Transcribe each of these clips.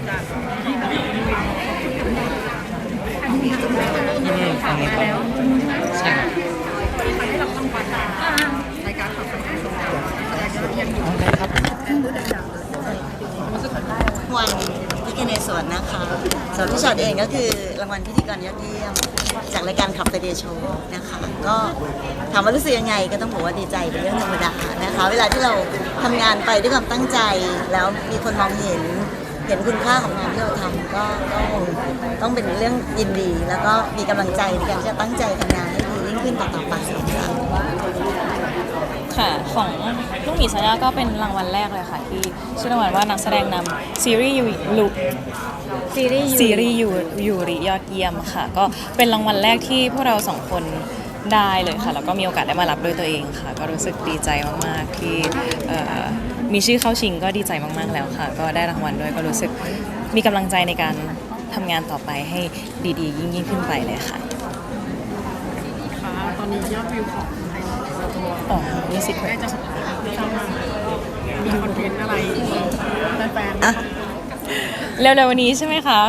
ที่นี่ฟังแล้วใช่วันพิกเนสวนนะคะสวนพี่ชอดเองก็คือรางวัลพิธีกรยอดเยี่ยม จากรายการขับไปเดโชนะคะ ก็ถามว่ารู้สึกยังไงก็ต้องบอกว่าดีใจเป็นเรื่องธรรมดานะคะ เวลาที่เราทำงานไปด้วยความตั้งใจแล้วมีคนมองเห็น เห็นคุณค่าของงานที่เราทำก็ก็คงต้องเป็นเรื่องยินดี แล้วก็มีกำลังใจในการที่จะตั้งใจทำงานให้ดียิ่งขึ้นต่อๆไปค่ะค่ะของลูกหมีสัญญาก็เป็นรางวัลแรกเลยค่ะ ที่ชื่อรางวัลว่านักแสดงนำซีรีส์ยูรุซีรีส์ซีรีส์ยูยูริยอดเยี่ยมค่ะ ก็เป็นรางวัลแรกที่พวกเราสองคนได้เลยค่ะแล้วก็มีโอกาสได้มารับด้วยตัวเองค่ะ ก็รู้สึกดีใจมากๆที่ มีชื่อเข้าชิงก็ดีใจมากๆแล้วค่ะ ก็ได้รางวัลด้วยก็รู้สึกมีกำลังใจในการทำงานต่อไปให้ดีๆ ยิ่งยิ่งๆขึ้นไปเลยค่ะค่ะตอนนี้ยอดวิวของไทยเราตัวอ๋อมีสิทธิ์ใกล้จะสมบูรณ์ทราบว่ามีคอนเทนต์อะไรแฟนๆอะเร็วๆนี้ใช่ไหมคะ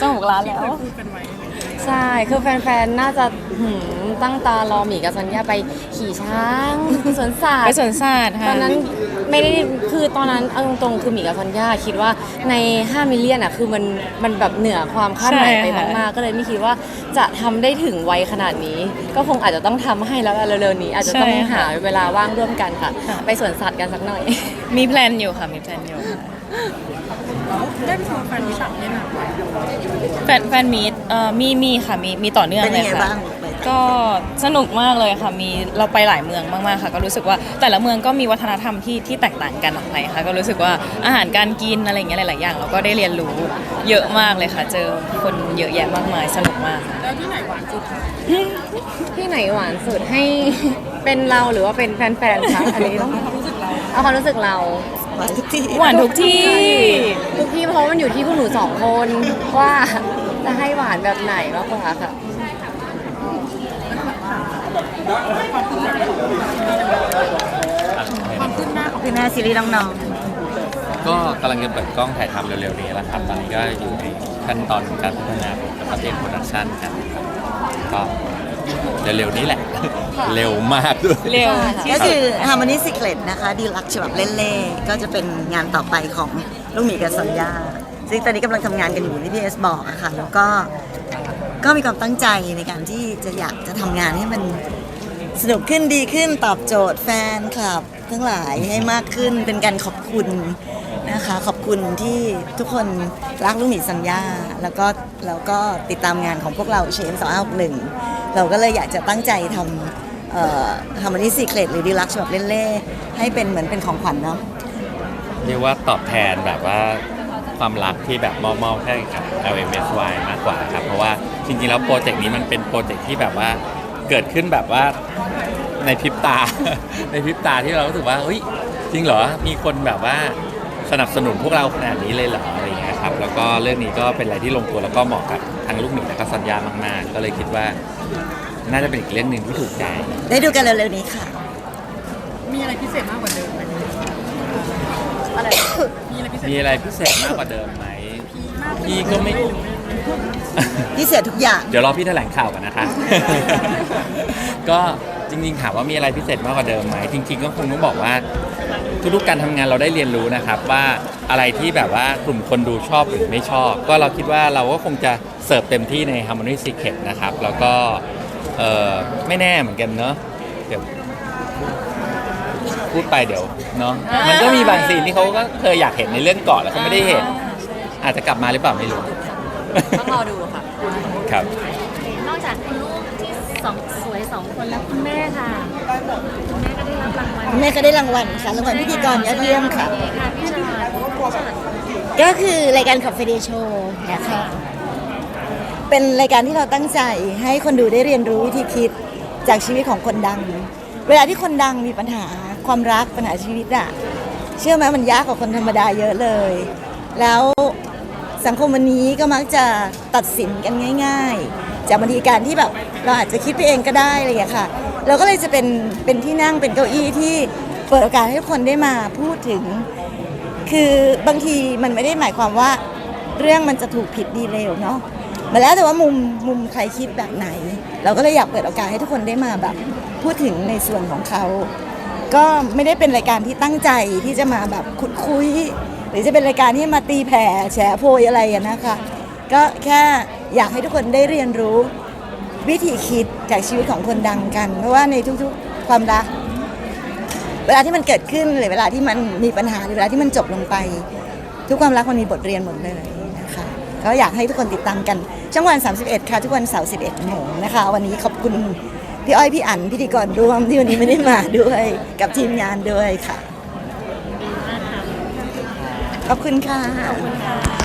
จะหกล้านแล้วพูดกันไว้ใช่ คือแฟนๆ น่าจะหืมตั้งตารอหมีกับซันยาไปขี่ช้าง สวนสัตไปว์สวนสัตว์ค่ะตอนนั้นไม่ได้คือตอนนั้นเอาตรงๆคือหมีกับซันยาคิดว่าใน 5 มิลเลียนอะคือมันมันแบบเหนือความคาดหมายไปมากๆก็เลยไม่คิดว่าจะทำได้ถึงวัยขนาดนี้ ก็คงอาจจะต้องทำให้แล้วเร็วๆนี้ อาจจะต้องหาเวลาว่างร่วมกันค่ะ ไปสวนสัตว์กันสักหน่อย มีแพลนอยู่ค่ะ มีแพลนอยู่ค่ะได้ไปชมแฟนมิตรต่างประเทศนะแฟนแฟนมีดเอ่อมีมีค่ะ มีมีต่อเนื่องเป็นเลยังยไงค่ะ บ้าง ก็สนุกมากเลยค่ะมีเราไปหลายเมืองมากๆค่ะ ก็รู้สึกว่าแต่ละเมืองก็มีวัฒนธรรมที่ที่แตกต่างกันออกไปค่ะ ก็รู้สึกว่าอาหารการกินอะไรอย่างเงี้ยหลายๆอย่าง เราก็ได้เรียนรู้เยอะมากเลยค่ะ เจอคนเยอะแยะมากมายสนุกมากค่ะแล้วที่ไหนหวานสุดคะที่ไหนหวานสุดให้ เป็นเราหรือว่าเป็นแฟนๆคะอันนี้ต้องความรู้สึกเราเอาความรู้สึกเรา หวานทุกที่หวานทุกที่ทุกที่เพราะมันอยู่ที่พวกหนูสองคนว่าจะให้หวานแบบไหนมากกว่าค่ะ ความคืบหน้าของคือหน้าซีรีส์น้องก็กำลังจะเปิดกล้องถ่ายทำเร็วๆนี้แล้วครับ ตอนนี้ก็อยู่ในขั้นตอนการพัฒนาและประเทศโปรดักชันกันครับก็เร็วๆนี้แหละ เร็วมากด้วยเร็วๆก็คือ Harmony Secret นะคะดีลักฉบับเล่นเล่ก็จะเป็นงานต่อไปของลูกหมีกับสัญญา ซึ่งตอนนี้กำลังทำงานกันอยู่ที่พีเอสบอกอะค่ะ แล้วก็ก็มีความตั้งใจในการที่จะอยากจะทำงานให้มัน สนุกขึ้นดีขึ้นตอบโจทย์แฟนคลับ ทั้งหลายให้มากขึ้นเป็นการขอบคุณนะคะ ขอบคุณที่ทุกคนรักลูกหมีสัญญา แล้วก็แล้วก็ติดตามงานของพวกเราเชนสองหกหนึ่งเราก็เลยอยากจะตั้งใจทำเอ่อ Harmony Secret หรือดีลักฉบับเล่นเล่ให้เป็นเหมือนเป็นของขวัญเนาะเรียกว่าตอบแทนแบบว่าความรักที่แบบมอบๆให้กับ LMSY มากกว่าครับ เพราะว่าจริงๆแล้วโปรเจกต์นี้มันเป็นโปรเจกต์ที่แบบว่าเกิดขึ้นแบบว่า ในพริบตา ในพริบตาที่เรารู้สึกว่าเฮ้ยจริงเหรอมีคนแบบว่าสนับสนุนพวกเราขนาดนี้เลยเหรออะไรอย่างเงี้ยครับแล้วก็เรื่องนี้ก็เป็นอะไรที่ลงตัวแล้วก็เหมาะกับทั้งลูกหมีและก็สัญญามากๆ ก็เลยคิดว่า น่าจะเป็นอีกเรื่องหนึ่งที่ถูกใจได้ดูกันเร็วๆนี้ค่ะ มีอะไรพิเศษมากกว่าเดิมไหมมีอะไรพิเศษมีอะไรพิเศษมากกว่าเดิมไหมมากพี่ก็ไม่ พิเศษทุกอย่าง เดี๋ยวรอพี่แถลงข่าวกันนะคะ ก็จริงๆถามว่ามีอะไรพิเศษมากกว่าเดิมไหมจริง ๆ ก็คงต้องบอกว่า ทุกๆการทำงานเราได้เรียนรู้นะครับว่าอะไรที่แบบว่ากลุ่มคนดูชอบหรือไม่ชอบ ก็เราคิดว่าเราก็คงจะเสิร์ฟเต็มที่ใน Harmony Secret นะครับ แล้วก็เออไม่แน่เหมือนกันเนอะเดี๋ยวพูดไปเดี๋ยวเนาะมันก็มีบางซีนที่เขาก็เคยอยากเห็นในเรื่องก่อนแล้วเขาไม่ได้เห็น อาจจะกลับมาหรือเปล่าไม่รู้ ต้องรอดูค่ะ ครับ นอกจากคุณลูกที่สองสวยสองคนแล้วคุณแม่ค่ะคุณแม่ก็ได้รับรางวัลแม่ก็ได้รางวัลค่ะรางวัลพิธีกรยอดเยี่ยมค่ะ ค่ะพี่ชอตก็คือรายการขับเฟเดโชนะคะ เป็นรายการที่เราตั้งใจให้คนดูได้เรียนรู้วิธีคิดจากชีวิตของคนดัง เวลาที่คนดังมีปัญหาความรักปัญหาชีวิตอะเชื่อไหมมันยากกว่าคนธรรมดาเยอะเลย แล้ว สังคมวันนี้ก็มักจะตัดสินกันง่าย ๆ จากบางทีการที่แบบเราอาจจะคิดไปเองก็ได้อะไรอย่างเงี้ยค่ะ เราก็เลยจะเป็นเป็นที่นั่งเป็นเก้าอี้ที่เปิดโอกาสให้ทุกคนได้มาพูดถึง คือบางทีมันไม่ได้หมายความว่าเรื่องมันจะถูกผิดดีเลวเนาะมาแล้วแต่ว่ามุมมุมใครคิดแบบไหน เราก็เลยอยากเปิดโอกาสให้ทุกคนได้มาแบบพูดถึงในส่วนของเขา ก็ไม่ได้เป็นรายการที่ตั้งใจที่จะมาแบบขุดคุย หรือจะเป็นรายการที่มาตีแผ่แฉโพยอะไรอะนะคะ ก็แค่อยากให้ทุกคนได้เรียนรู้ วิธีคิดจากชีวิตของคนดังกัน เพราะว่าในทุกๆความรัก เวลาที่มันเกิดขึ้นหรือเวลาที่มันมีปัญหาหรือเวลาที่มันจบลงไป ทุกความรักมันมีบทเรียนหมดเลยนะคะก็อยากให้ทุกคนติดตามกันช่องวัน 31 ค่ะ ทุกวันเสาร์11โมงนะคะ วันนี้ขอบคุณพี่อ้อยพี่อั๋นพิธีกรร่วมที่วันนี้ไม่ได้มาด้วยกับทีมงานด้วยค่ะ ขอบคุณค่ะ ขอบคุณค่ะ